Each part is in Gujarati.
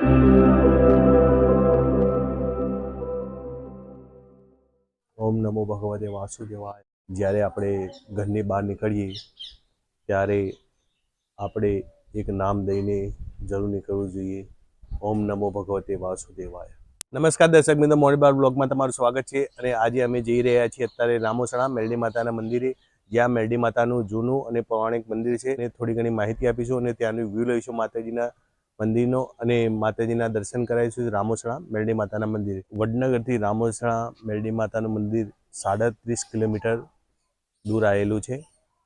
ઓમ નમો ભગવતે વાસુદેવાય. જ્યારે આપણે ઘરની બહાર નીકળીએ, ત્યારે આપણે એક નામ દઈને જરૂર નીકળવું જોઈએ. ઓમ નમો ભગવતે વાસુદેવાય. નમસ્કાર દર્શક મિત્રો, મોડી બાર બ્લોગમાં તમારું સ્વાગત છે. અને આજે અમે જઈ રહ્યા છીએ અત્યારે રામોસણા મેરડી માતાના મંદિરે, જ્યાં મેરડી માતાનું જૂનું અને પૌરાણિક મંદિર છે. અને થોડી ઘણી માહિતી આપીશું અને ત્યાંનું વ્યૂ લઈશું માતાજીના મંદિરનો અને માતાજીના દર્શન કરાવીશું રામોસણા મેરડી માતાના મંદિરે. વડનગરથી રામોસણા મેરડી માતાનું મંદિર સાડત્રીસ કિલોમીટર દૂર આવેલું છે.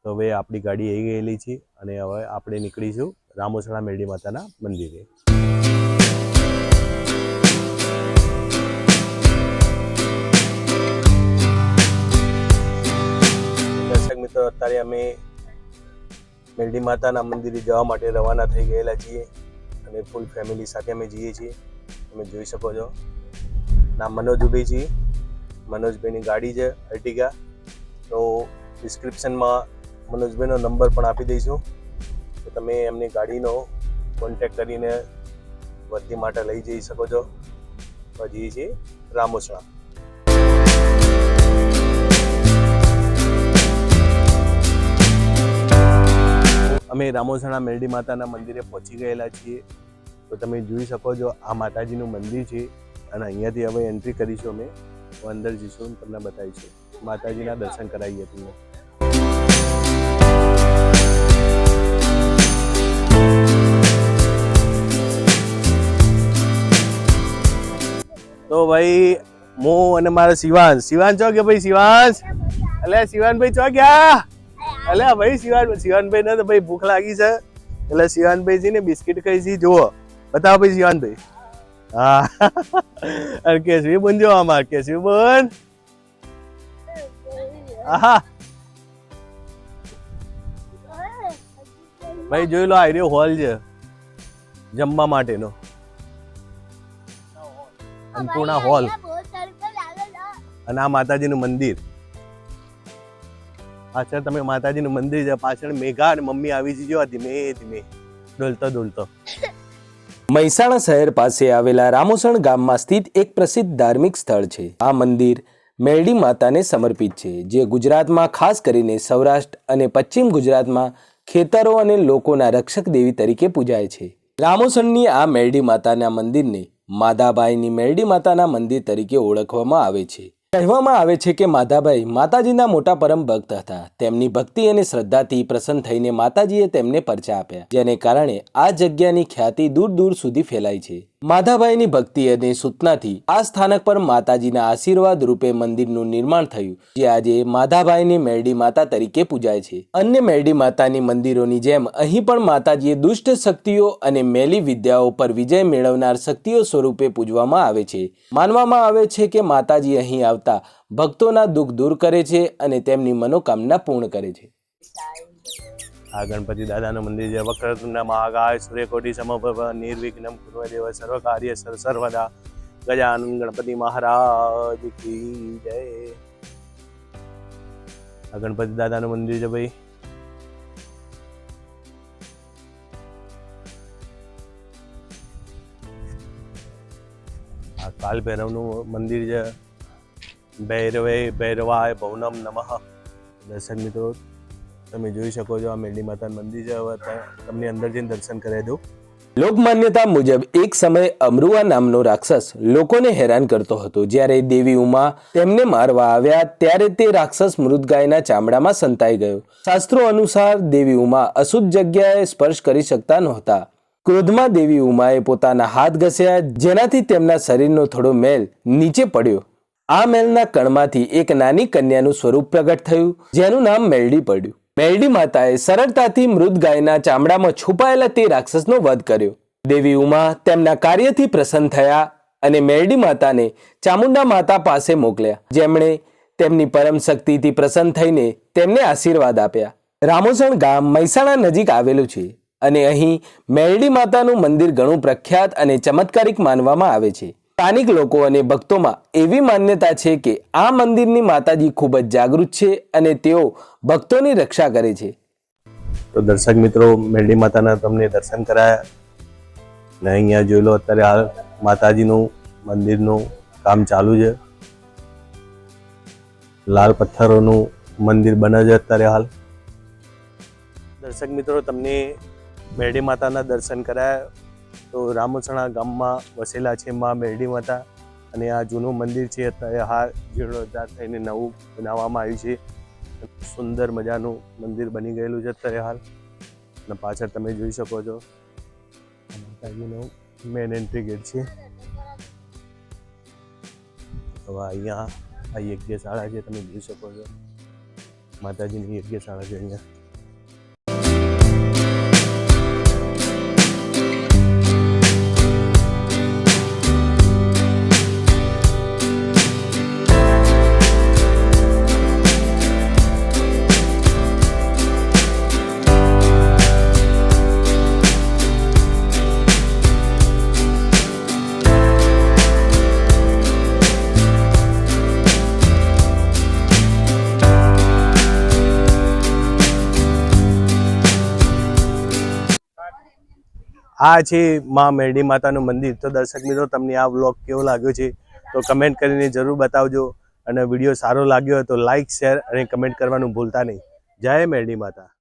તો હવે આપણી ગાડી આવી ગયેલી છે અને હવે આપણે નીકળીશું રામોસણા મેરડી માતાના મંદિરે. મિત્રો, અત્યારે અમે મેરડી માતાના મંદિરે જવા માટે રવાના થઈ ગયેલા છીએ. અને ફૂલ ફેમિલી સાથે અમે જઈએ છીએ. તમે જોઈ શકો છો. નામ મનોજભાઈ છીએ મનોજભાઈની ગાડી છે અર્ટિગા તો ડિસ્ક્રિપ્શનમાં મનોજભાઈનો નંબર પણ આપી દઈશું. તો તમે એમની ગાડીનો કોન્ટેક કરીને વર્ધી માટે લઈ જઈ શકો છો. જઈએ છીએ રામોસણા. અમે રામોસણા મેરડી માતાના મંદિરે પહોંચી ગયેલા છીએ. તો તમે જોઈ શકો છો, આ માતાજીનું મંદિર છે અને અહીંયાથી હવે એન્ટ્રી કરીશું અમે. અંદર જઈશું તમને બતાવીશું. માતાજીના દર્શન કરાવીએ તમને. તો ભાઈ, હું અને મારા શિવાંશ. શિવાંશ ચો કે ભાઈ શિવાંશ? એટલે શિવાનભાઈ ચો ગયા એટલે ભાઈ શિવાન શિવાનભાઈ ને તો ભાઈ ભૂખ લાગી છે. એટલે શિવાનભાઈ છે ને બિસ્કિટ ખાઈ છે જુઓ. બતાવો ભાઈ. જીવાનભાઈ હા. અને કેશવી બન આમાં કેશવી બન ભાઈ જોઈ લો આઈડિયો હોલ છે. જમવા માટેનો. અન્નપૂર્ણા હોલ અને આ માતાજીનું મંદિર. પાછળ તમે માતાજીનું મંદિર છે, પાછળ મેઘા અને મમ્મી આવી જજો ધીમે ધીમે. ડોલતો ડોલતો. મહેસાણા શહેર પાસે આવેલા રામોસણ ગામમાં સ્થિત એક પ્રસિદ્ધ ધાર્મિક સ્થળ છે. આ મંદિર મેરડી માતાને સમર્પિત છે, જે ગુજરાતમાં ખાસ કરીને સૌરાષ્ટ્ર અને પશ્ચિમ ગુજરાતમાં ખેતરો અને લોકોના રક્ષક દેવી તરીકે પૂજાય છે. રામોસણની આ મેરડી માતાના મંદિરને માધાબાઈની મેરડી માતાના મંદિર તરીકે ઓળખવામાં આવે છે. કહેવામાં આવે છે કે માધાભાઈ માતાજીના મોટા પરમ ભક્ત હતા. તેમની ભક્તિ અને શ્રદ્ધાથી પ્રસન્ન થઈને માતાજીએ તેમને પરચા આપ્યા, જેને કારણે આ જગ્યાની ખ્યાતિ દૂર દૂર સુધી ફેલાય છે. માધાભાઈની ભક્તિ અને સૂચનાથી આ સ્થાનક પર માતાજીના આશીર્વાદ રૂપે મંદિરનું નિર્માણ થયું, જે આજે માધાભાઈની મેરડી માતા તરીકે પૂજાય છે. અન્ય મેરડી માતાની મંદિરોની જેમ અહીં પણ માતાજીએ દુષ્ટ શક્તિઓ અને મેલી વિદ્યાઓ પર વિજય મેળવનાર શક્તિઓ સ્વરૂપે પૂજવામાં આવે છે. માનવામાં આવે છે કે માતાજી અહીં આવતા ભક્તોના દુઃખ દૂર કરે છે અને તેમની મનોકામના પૂર્ણ કરે છે. આ ગણપતિ દાદાનું મંદિર છે. વક્રતુંડ મહાકાય, સૂર્યકોટી, સમભવ નિર્વિઘ્નમ કુર્વ દેવ સર્વ કાર્ય સર સર્વદા ગજાનંદ ગણપતિ મહારાજ કી જય. આ ગણપતિ દાદાનું મંદિર છે ભાઈ. આ કાલ ભૈરવનું મંદિર છે. ભૈરવે ભૈરવાય ભવનમ નમઃ. દર્શક મિત્રો તમે જોઈ શકો છો, આ મેરડી માતાનું મંદિર છે. તમને અંદર જઈને દર્શન કરાવી દઉં. લોકમાન્યતા મુજબ એક સમયે અમરુઆ નામનો રાક્ષસ લોકોને હેરાન કરતો હતો. જ્યારે દેવી ઉમા તેમને મારવા આવ્યા, ત્યારે તે રાક્ષસ મૃતગાયના ચામડામાં સંતાઈ ગયો. શાસ્ત્રો અનુસાર દેવી ઉમા અશુદ્ધ જગ્યાએ સ્પર્શ કરી શકતા નહોતા. ક્રોધમાં દેવી ઉમાએ પોતાના હાથ ઘસ્યા, જેનાથી તેમના શરીરનો થોડો મેલ નીચે પડ્યો. આ મેલના કણમાંથી એક નાની કન્યાનું સ્વરૂપ પ્રગટ થયું, જેનું નામ મેલડી પડ્યું. મેરડી માતાએ સરળતાથી મૃત ગાયના ચામડામાં છુપાયેલા તે રાક્ષસનો વધ કર્યો. દેવી ઉમા તેમના કાર્યથી પ્રસન્ન થયા અને મેરડી માતાને ચામુંડા માતા પાસે મોકલ્યા. જેમણે તેમની પરમ શક્તિથી પ્રસન્ન થઈને તેમને આશીર્વાદ આપ્યા. રામોસણ ગામ મહેસાણા નજીક આવેલું છે અને અહીં મેરડી માતાનું મંદિર ઘણું પ્રખ્યાત અને ચમત્કારિક માનવામાં આવે છે. સ્થાનિક લોકો અને ભક્તોમાં એવી માન્યતા છે કે આ મંદિરની માતાજી ખૂબ જ જાગૃત છે અને તેઓ ભક્તોની રક્ષા કરે છે. તો દર્શક મિત્રો, મેરડી માતાના તમને દર્શન કરાયા ને અહીંયા જોઈ લો, અત્યારે હાલ માતાજીનું મંદિરનું કામ ચાલુ છે. લાલ પથ્થરોનું મંદિર બને છે અત્યારે હાલ. દર્શક મિત્રો, તમને મેરડી માતાના દર્શન કરાયા. તો રામોસણા ગામમાં વસેલા છે મા મેરડી માતા અને આ જૂનું મંદિર છે. અત્યારે હાલ જીર્ણોદ્ધાર થઈને નવું બનાવવામાં આવ્યું છે. સુંદર મજાનું મંદિર બની ગયેલું છે અત્યારે હાલ. અને પાછળ તમે જોઈ શકો છો. માતાજીનું મેન એન્ટ્રી ગેટ છે. હવે અહીંયા આ યજ્ઞશાળા છે, તમે જોઈ શકો છો. માતાજીની યજ્ઞશાળા છે અહીંયા. આ છે માં મેરડી માતાનું મંદિર. તો દર્શક મિત્રો, તમને આ વ્લોગ કેવો લાગ્યો છે? તો કમેન્ટ કરીને જરૂર બતાવજો અને વીડિયો સારો લાગ્યો હોય તો લાઇક શેર અને કમેન્ટ કરવાનું ભૂલતા નહીં. જય મેરડી માતા.